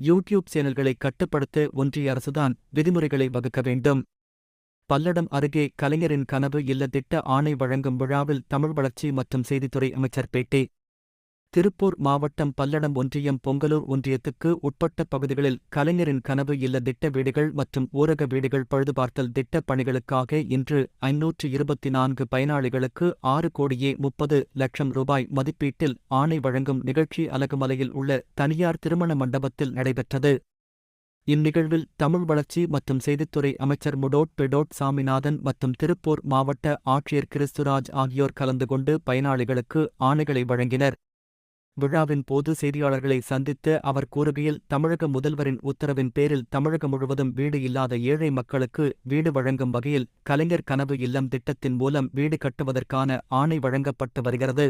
YouTube சேனல்களை கட்டுப்படுத்த ஒன்றிய அரசுதான் விதிமுறைகளை வகுக்க வேண்டும். பல்லடம் அருகே கலைஞரின் கனவு இல்ல திட்ட ஆணை வழங்கும் விழாவில் தமிழ் வளர்ச்சி மற்றும் செய்தித்துறை அமைச்சர் பேட்டி திருப்பூர் மாவட்டம் பல்லடம் ஒன்றியம் பொங்கலூர் ஒன்றியத்துக்கு உட்பட்ட பகுதிகளில் கலைஞரின் கனவு இல்ல திட்ட வீடுகள் மற்றும் ஊரக வீடுகள் பழுதுபார்த்தல் திட்டப் பணிகளுக்காக இன்று ஐநூற்று இருபத்தி நான்கு பயனாளிகளுக்கு ஆறு கோடியே முப்பது லட்சம் ரூபாய் மதிப்பீட்டில் ஆணை வழங்கும் நிகழ்ச்சி அலகுமலையில் உள்ள தனியார் திருமண மண்டபத்தில் நடைபெற்றது. இந்நிகழ்வில் தமிழ் வளர்ச்சி மற்றும் செய்தித்துறை அமைச்சர் முடோட் பெடோட் சாமிநாதன் மற்றும் திருப்பூர் மாவட்ட ஆட்சியர் கிறிஸ்துராஜ் ஆகியோர் கலந்து கொண்டு பயனாளிகளுக்கு ஆணைகளை வழங்கினர். விழாவின் போது செய்தியாளர்களை சந்தித்த அவர் கூறுகையில் தமிழக முதல்வரின் உத்தரவின் பேரில் தமிழகம் முழுவதும் வீடு இல்லாத ஏழை மக்களுக்கு வீடு வழங்கும் வகையில் கலைஞர் கனவு இல்லம் திட்டத்தின் மூலம் வீடு கட்டுவதற்கான ஆணை வழங்கப்பட்டு வருகிறது.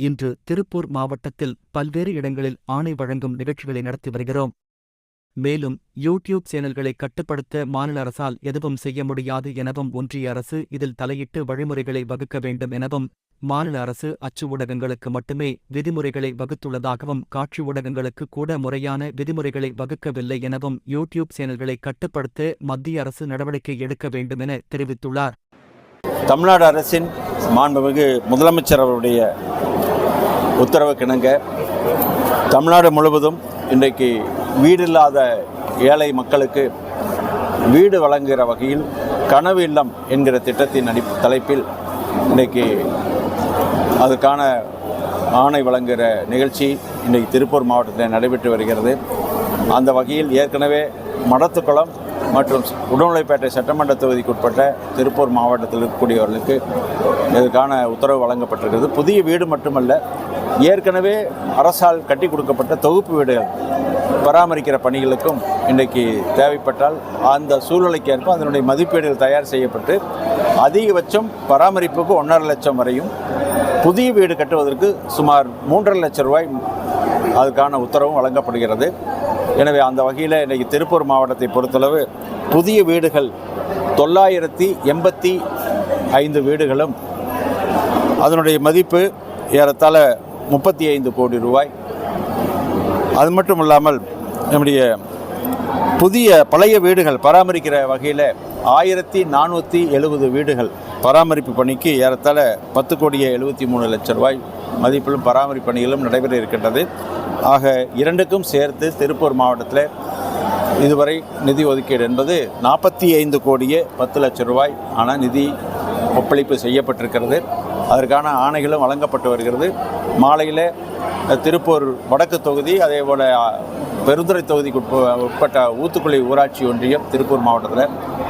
இன்று திருப்பூர் மாவட்டத்தில் பல்வேறு இடங்களில் ஆணை வழங்கும் நிகழ்ச்சிகளை நடத்தி வருகிறோம். மேலும் யூடியூப் சேனல்களை கட்டுப்படுத்த மாநில அரசால் எதுவும் செய்ய முடியாது எனவும் ஒன்றிய அரசு இதில் தலையிட்டு வழிமுறைகளை வகுக்க வேண்டும் எனவும் மாநில அரசு அச்சு ஊடகங்களுக்கு மட்டுமே விதிமுறைகளை வகுத்துள்ளதாகவும் காட்சி ஊடகங்களுக்கு கூட முறையான விதிமுறைகளை வகுக்கவில்லை எனவும் யூடியூப் சேனல்களை கட்டுப்படுத்த மத்திய அரசு நடவடிக்கை எடுக்க வேண்டும் என தெரிவித்துள்ளார். தமிழ்நாடு அரசின் மாண்புமிகு முதலமைச்சர் அவருடைய உத்தரவுக்கிணங்க தமிழ்நாடு முழுவதும் இன்றைக்கு வீடு இல்லாத ஏழை மக்களுக்கு வீடு வழங்குகிற வகையில் கனவு இல்லம் என்கிற திட்டத்தின் அடி தலைப்பில் இன்றைக்கு அதுக்கான ஆணை வழங்குகிற நிகழ்ச்சி இன்றைக்கு திருப்பூர் மாவட்டத்தில் நடைபெற்று வருகிறது. அந்த வகையில் ஏற்கனவே மடத்துக்குளம் மற்றும் உடல்நிலைப்பேட்டை சட்டமன்ற தொகுதிக்குட்பட்ட திருப்பூர் மாவட்டத்தில் இருக்கக்கூடியவர்களுக்கு இதற்கான உத்தரவு வழங்கப்பட்டிருக்கிறது. புதிய வீடு மட்டுமல்ல ஏற்கனவே அரசால் கட்டி கொடுக்கப்பட்ட தொகுப்பு வீடுகள் பராமரிக்கிற பணிகளுக்கும் இன்றைக்கு தேவைப்பட்டால் அந்த சூழ்நிலைக்கு ஏற்ப அதனுடைய மதிப்பீடுகள் தயார் செய்யப்பட்டு அதிகபட்சம் பராமரிப்புக்கு ஒன்றரை லட்சம் வரையும் புதிய வீடு கட்டுவதற்கு சுமார் மூன்றரை லட்சம் ரூபாய் அதுக்கான உத்தரவும் வழங்கப்படுகிறது. எனவே அந்த வகையில் இன்றைக்கி திருப்பூர் மாவட்டத்தை பொறுத்தளவு புதிய வீடுகள் தொள்ளாயிரத்தி எண்பத்தி ஐந்து வீடுகளும் அதனுடைய மதிப்பு ஏறத்தாழ முப்பத்தி ஐந்து கோடி ரூபாய். அது மட்டும் இல்லாமல் நம்முடைய புதிய பழைய வீடுகள் பராமரிக்கிற வகையில் ஆயிரத்தி நானூற்றி எழுபது வீடுகள் பராமரிப்பு பணிக்கு ஏறத்தாழ பத்து கோடியே எழுபத்தி மூணு லட்சம் ரூபாய் மதிப்பிலும் பராமரிப்பு பணிகளும் நடைபெற இருக்கின்றது. ஆக இரண்டுக்கும் சேர்த்து திருப்பூர் மாவட்டத்தில் இதுவரை நிதி ஒதுக்கீடு என்பது நாற்பத்தி ஐந்து கோடியே பத்து லட்சம் ரூபாய் ஆனால் நிதி ஒப்பளிப்பு செய்யப்பட்டிருக்கிறது. அதற்கான ஆணைகளும் வழங்கப்பட்டு வருகிறது. மாலையில் திருப்பூர் வடக்கு தொகுதி அதே போல் பெருந்துறை தொகுதிக்கு உட்பட்ட ஊத்துக்குழி ஊராட்சி ஒன்றியம் திருப்பூர் மாவட்டத்தில்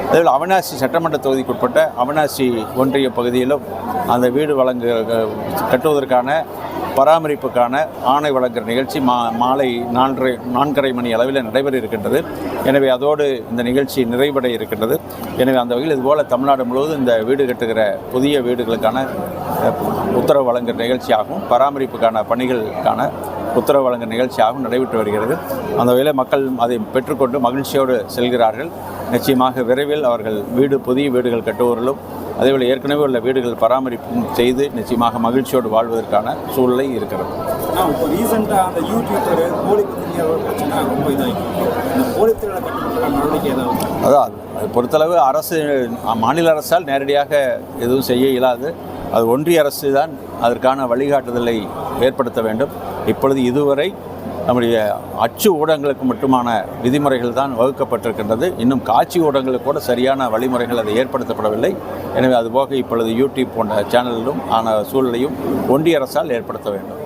அதேபோல் அவினாசி சட்டமன்ற தொகுதிக்குட்பட்ட அவினாசி ஒன்றிய பகுதியிலும் அந்த வீடு வழங்கு கட்டுவதற்கான பராமரிப்புக்கான ஆணை வழங்குகிற நிகழ்ச்சி மா மாலை நான்கரை நான்கரை மணி அளவில் நடைபெற இருக்கின்றது. எனவே அதோடு இந்த நிகழ்ச்சி நிறைவடைய இருக்கின்றது. எனவே அந்த வகையில் இதுபோல் தமிழ்நாடு முழுவதும் இந்த வீடு கட்டுகிற புதிய வீடுகளுக்கான உத்தரவு வழங்குகிற நிகழ்ச்சியாகவும் பராமரிப்புக்கான பணிகளுக்கான உத்தரவு வழங்குகிற நிகழ்ச்சியாகவும் நடைபெற்று வருகிறது. அந்த வகையில் மக்கள் அதை பெற்றுக்கொண்டு மகிழ்ச்சியோடு செல்கிறார்கள். நிச்சயமாக விரைவில் அவர்கள் வீடு புதிய வீடுகள் கட்டுவோர்களும் அதேபோல் ஏற்கனவே உள்ள வீடுகள் பராமரிப்பும் செய்து நிச்சயமாக மகிழ்ச்சியோடு வாழ்வதற்கான சூழ்நிலை இருக்கிறது. ஆனால் இப்போ ரீசெண்டாக அந்த யூடியூபர் போலி பத்திரிகையாளர் பிரச்சனை ரொம்ப இதாகிருக்கு இந்த போலித்திரளை கட்டுப்படுத்த நடவடிக்கை ஏதாவது அதான் பொறுத்தளவு அரசு மாநில அரசால் நேரடியாக எதுவும் செய்ய இயலாது. அது ஒன்றிய அரசு தான் அதற்கான வழிகாட்டுதலை ஏற்படுத்த வேண்டும். இப்பொழுது இதுவரை நம்முடைய அச்சு ஊடகங்களுக்கு மட்டுமான விதிமுறைகள் தான் வகுக்கப்பட்டிருக்கின்றது. இன்னும் காட்சி ஊடகங்களுக்கு கூட சரியான வழிமுறைகள் அது ஏற்படுத்தப்படவில்லை. எனவே அதுபோக இப்பொழுது யூடியூப் போன்ற சேனலிலும் ஆன சூழலையும் ஒன்றிய அரசால் ஏற்படுத்த வேண்டும்.